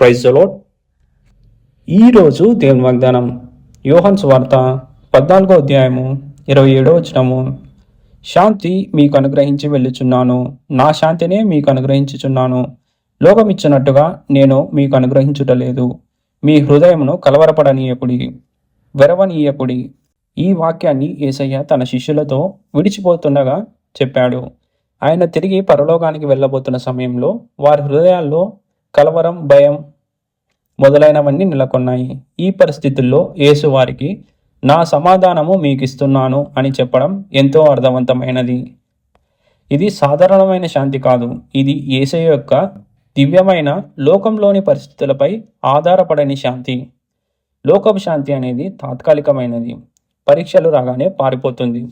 Praise load ఈరోజు దేవుని వాగ్దానం యోహన్స్ వార్త పద్నాలుగో అధ్యాయము ఇరవై ఏడో వచనము. శాంతి మీకు అనుగ్రహించి వెళ్ళుచున్నాను. నా శాంతినే మీకు అనుగ్రహించుచున్నాను. లోకం ఇచ్చినట్టుగా నేను మీకు అనుగ్రహించుటలేదు మీ హృదయమును కలవరపడనీయకుడి వెరవనీయకుడి. ఈ వాక్యాన్ని ఏసయ్య తన శిష్యులతో విడిచిపోతుండగా చెప్పాడు. ఆయన తిరిగి పరలోకానికి వెళ్ళబోతున్న సమయంలో వారి హృదయాల్లో కలవరం భయం మొదలైనవన్నీ నెలకొన్నాయి. ఈ పరిస్థితుల్లో యేసువారికి నా సమాధానము మీకు ఇస్తున్నాను అని చెప్పడం ఎంతో అర్థవంతమైనది. ఇది సాధారణమైన శాంతి కాదు. ఇది ఏసయ యొక్క దివ్యమైన లోకంలోని పరిస్థితులపై ఆధారపడని శాంతి. లోకపు శాంతి అనేది తాత్కాలికమైనది. పరీక్షలు రాగానే పారిపోతుంది.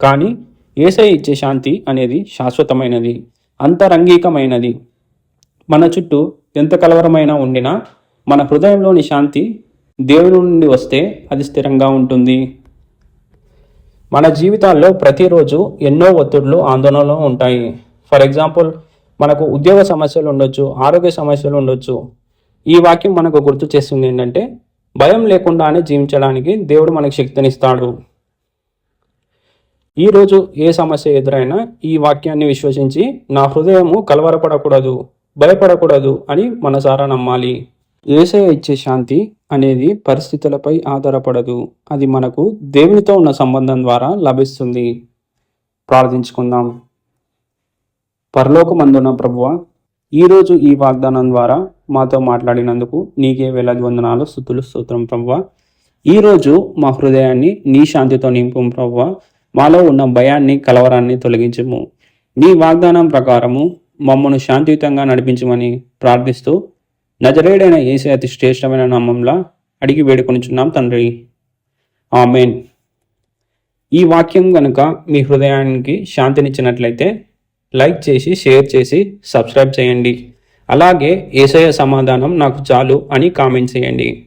కానీ ఏసై ఇచ్చే శాంతి అనేది శాశ్వతమైనది అంతరంగికమైనది. మన చుట్టూ ఎంత కలవరమైనా ఉండినా మన హృదయంలోని శాంతి దేవుని నుండి వస్తే అది స్థిరంగా ఉంటుంది. మన జీవితాల్లో ప్రతిరోజు ఎన్నో ఒత్తిడులు ఆందోళనలు ఉంటాయి. ఫర్ ఎగ్జాంపుల్ మనకు ఉద్యోగ సమస్యలు ఉండొచ్చు ఆరోగ్య సమస్యలు ఉండొచ్చు. ఈ వాక్యం మనకు గుర్తు చేస్తుంది ఏంటంటే భయం లేకుండానే జీవించడానికి దేవుడు మనకు శక్తినిస్తాడు. ఈరోజు ఏ సమస్య ఎదురైనా ఈ వాక్యాన్ని విశ్వసించి నా హృదయము కలవరపడకూడదు. భయపడకూడదు అని మనసారా నమ్మాలి. ఏసయ ఇచ్చే శాంతి అనేది పరిస్థితులపై ఆధారపడదు. అది మనకు దేవునితో ఉన్న సంబంధం ద్వారా లభిస్తుంది. ప్రార్థించుకుందాం. పరలోకమందున్న ప్రభువ ఈరోజు ఈ వాగ్దానం ద్వారా మాతో మాట్లాడినందుకు నీకే వేలాది వందనాలు స్థుతులు స్తోత్రం ప్రభువ. ఈరోజు మా హృదయాన్ని నీ శాంతితో నింపు ప్రభువ. మాలో ఉన్న భయాన్ని కలవరాన్ని తొలగించము. నీ వాగ్దానం ప్రకారము మమ్మను శాంతియుతంగా నడిపించమని ప్రార్థిస్తూ నజరేడైన ఏసే అతి శ్రేష్టమైన నామంలా అడిగి వేడుకొనిచున్నాం తండ్రి. ఆమెన్. ఈ వాక్యం కనుక మీ హృదయానికి శాంతినిచ్చినట్లయితే లైక్ చేసి షేర్ చేసి సబ్స్క్రైబ్ చేయండి. అలాగే ఏసయ సమాధానం నాకు చాలు అని కామెంట్ చేయండి.